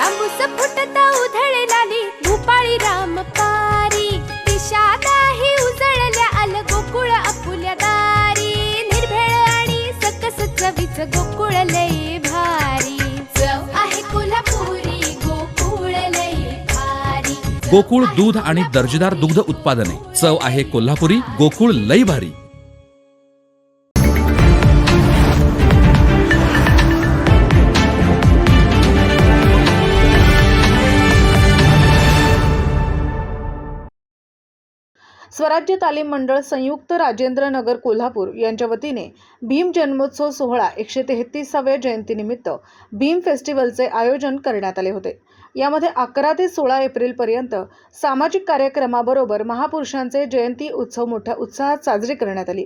तांबूस फुटता उधळे लाली भूपाळी राम पारी. दिशा उजळल्या आल गोकुळ अपुल्या दारी. निर्भेळ आणि सकस चवीच गोकुळ लय भारी. चव आहे कोल्हापुरी गोकुळ लय भारी. गोकुळ दूध आणि दर्जेदार दुग्ध उत्पादने. चव आहे कोल्हापुरी गोकुळ लई भारी. स्वराज्य तालीम मंडळ संयुक्त राजेंद्र नगर कोल्हापूर यांच्या वतीने भीम जन्मोत्सव सोहळा एकशे तेहतीसाव्या जयंतीनिमित्त भीम फेस्टिवलचे आयोजन करण्यात आले होते. यामध्ये अकरा ते सोळा एप्रिलपर्यंत सामाजिक कार्यक्रमाबरोबर महापुरुषांचे जयंती उत्सव मोठ्या उत्साहात साजरी करण्यात आली.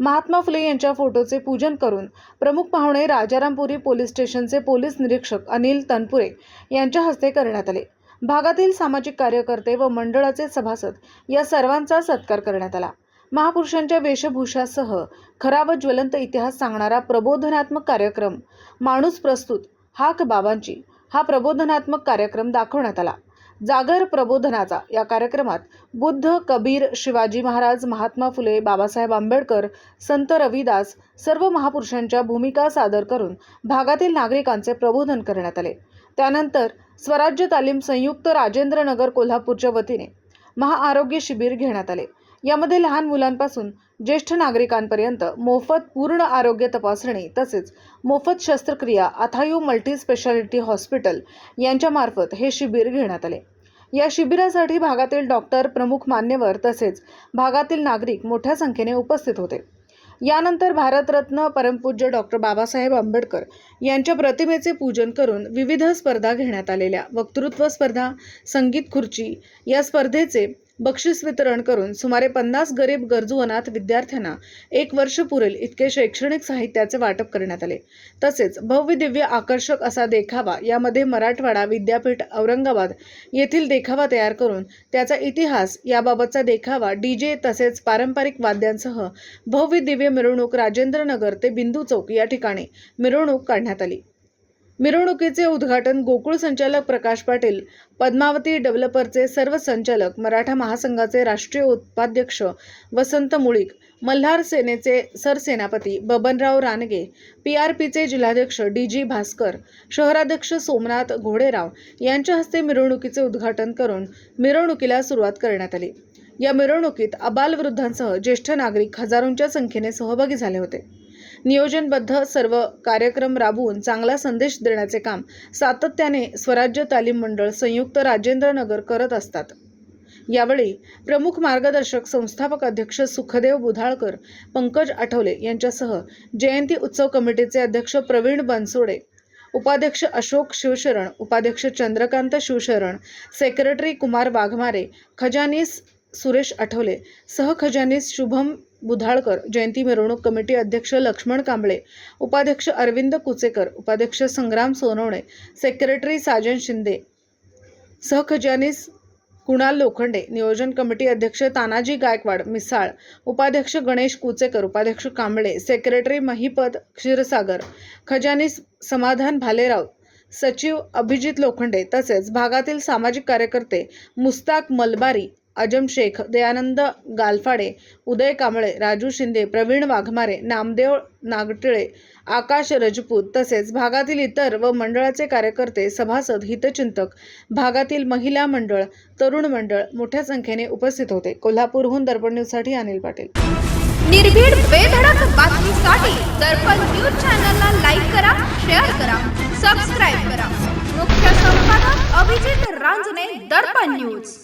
महात्मा फुले यांच्या फोटोचे पूजन करून प्रमुख पाहुणे राजारामपुरी पोलीस स्टेशनचे पोलीस निरीक्षक अनिल तनपुरे यांच्या हस्ते करण्यात आले. भागातील सामाजिक कार्यकर्ते व मंडळाचे सभासद या सर्वांचा सत्कार करण्यात आला. महापुरुषांच्या वेशभूषासह खरा व ज्वलंत इतिहास सांगणारा प्रबोधनात्मक कार्यक्रम माणूस प्रस्तुत हाक बाबांची हा प्रबोधनात्मक कार्यक्रम दाखवण्यात आला. जागर प्रबोधनाचा या कार्यक्रमात बुद्ध कबीर शिवाजी महाराज महात्मा फुले बाबासाहेब आंबेडकर संत रविदास सर्व महापुरुषांच्या भूमिका सादर करून भागातील नागरिकांचे प्रबोधन करण्यात आले. त्यानंतर स्वराज्य तालीम संयुक्त राजेंद्रनगर कोल्हापूरच्या वतीने महाआरोग्य शिबिर घेण्यात आले. यामध्ये लहान मुलांपासून ज्येष्ठ नागरिकांपर्यंत मोफत पूर्ण आरोग्य तपासणी तसेच मोफत शस्त्रक्रिया अथायू मल्टी स्पेशालिटी हॉस्पिटल यांच्यामार्फत हे शिबिर घेण्यात आले. या शिबिरासाठी भागातील डॉक्टर प्रमुख मान्यवर तसेच भागातील नागरिक मोठ्या संख्येने उपस्थित होते. यानंतर भारतरत्न परमपूज्य डॉक्टर बाबासाहेब आंबेडकर यांच्या प्रतिमेचे पूजन करून विविध स्पर्धा घेण्यात आलेल्या वक्तृत्व स्पर्धा संगीत खुर्ची या स्पर्धेचे बक्षीस वितरण करून सुमारे पन्नास गरीब गरजू अनाथ विद्यार्थ्यांना एक वर्ष पुरेल इतके शैक्षणिक साहित्याचे वाटप करण्यात आले. तसेच भव्य दिव्य आकर्षक असा देखावा यामध्ये मराठवाडा विद्यापीठ औरंगाबाद येथील देखावा तयार करून त्याचा इतिहास याबाबतचा देखावा डीजे तसेच पारंपरिक वाद्यांसह भव्य दिव्य मिरवणूक राजेंद्र नगर ते बिंदू चौक या ठिकाणी मिरवणूक काढण्यात आली. मिरवणुकीचे उद्घाटन गोकुळ संचालक प्रकाश पाटील पद्मावती डेव्हलपरचे सर्व संचालक मराठा महासंघाचे राष्ट्रीय उपाध्यक्ष वसंत मुळीक मल्हार सेनेचे सरसेनापती बबनराव रानगे पी आर पीचे जिल्हाध्यक्ष डी जी भास्कर शहराध्यक्ष सोमनाथ घोडेराव यांच्या हस्ते मिरवणुकीचे उद्घाटन करून मिरवणुकीला सुरुवात करण्यात आली. या मिरवणुकीत अबालवृद्धांसह ज्येष्ठ नागरिक हजारोंच्या संख्येने सहभागी झाले होते. नियोजनबद्ध सर्व कार्यक्रम राबवून चांगला संदेश देण्याचे काम सातत्याने स्वराज्य तालीम मंडळ संयुक्त राजेंद्रनगर करत असतात. यावेळी प्रमुख मार्गदर्शक संस्थापक अध्यक्ष सुखदेव बुधाळकर पंकज आठवले यांच्यासह जयंती उत्सव कमिटीचे अध्यक्ष प्रवीण बनसोडे उपाध्यक्ष अशोक शिवशरण उपाध्यक्ष चंद्रकांत शिवशरण सेक्रेटरी कुमार वाघमारे खजानीस सुरेश आठवले सहखजानीस शुभम बुधाळकर जयंती मिरवणूक कमिटी अध्यक्ष लक्ष्मण कांबळे उपाध्यक्ष अरविंद कुचेकर उपाध्यक्ष संग्राम सोनवणे सेक्रेटरी साजन शिंदे सहखजानीस कुणाल लोखंडे नियोजन कमिटी अध्यक्ष तानाजी गायकवाड मिसाळ उपाध्यक्ष गणेश कुचेकर उपाध्यक्ष कांबळे सेक्रेटरी महिपद क्षीरसागर खजानीस समाधान भालेराव सचिव अभिजित लोखंडे तसेच भागातील सामाजिक कार्यकर्ते मुस्ताक मलबारी अजम शेख दयानंद गालफाडे उदय कांबळे राजू शिंदे प्रवीण वाघमारे नामदेव नागटिळे आकाश रजपूत तसेच भागातील इतर व मंडळाचे कार्यकर्ते सभासद हितचिंतक भागातील महिला मंडळ तरुण मंडळ मोठ्या संख्येने उपस्थित होते. कोल्हापूरहून दर्पण न्यूजसाठी अनिल पाटील. निर्भीड बेधडक बातमीसाठी दर्पण न्यूज चॅनलला लाईक करा शेअर करा सबस्क्राईब करा. मुख्य संपादक अभिजित रांजने दर्पण न्यूज.